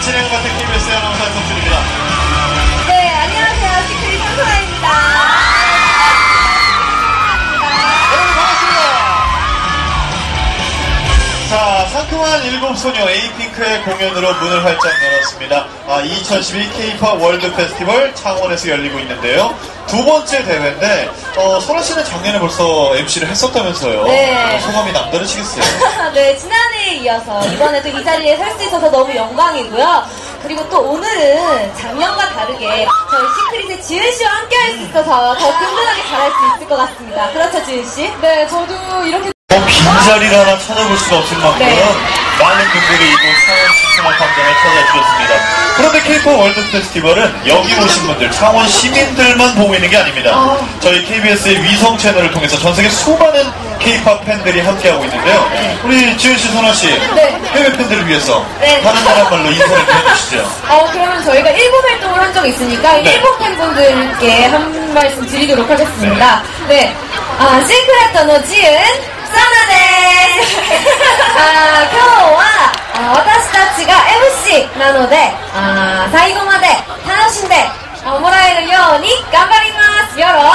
진행을 맡은 KBS 아나운서 성준입니다. 네, 안녕하세요. 시크릿 선서아입니다. 여러분 반갑습니다. 자, 상큼한 일곱 소녀 에이핑크의 공연으로 문을 활짝 열었습니다. 아, 2012 K-pop 월드 페스티벌 창원에서 열리고 있는데요. 두 번째 대회인데, 어, 소라 씨는 작년에 벌써 MC를 했었다면서요. 네. 어, 소감이 남다르시겠어요. 네, 지난해에 이어서 이번에도 이 자리에 설 수 있어서 너무 영광이고요. 그리고 또 오늘은 작년과 다르게 저희 시크릿의 지은 씨와 함께 할 수 있어서 더 든든하게 잘할 수 있을 것 같습니다. 그렇죠, 지은 씨? 네, 저도 이렇게 어, 빈자리를 하나 찾아볼 수가 없을 만큼 네. 많은 분들이 이곳 창원 시청을 광장에 찾아주셨습니다. K-pop 월드 페스티벌은 여기 오신 분들, 창원 시민들만 보고 있는 게 아닙니다. 저희 KBS의 위성 채널을 통해서 전 세계 수많은 K-pop 팬들이 함께하고 있는데요. 우리 지은 씨, 선아 씨, 네. 해외 팬들을 위해서 네. 다른 나라 말로 인사를 해주시죠. 어, 그러면 저희가 일본 활동을 한 적이 있으니까 네. 일본 팬분들께 한 말씀 드리도록 하겠습니다. 네. 아, 시크릿の 지은 사나데 아, なのであ最後まで楽しんでもらえるように頑張ります。よろ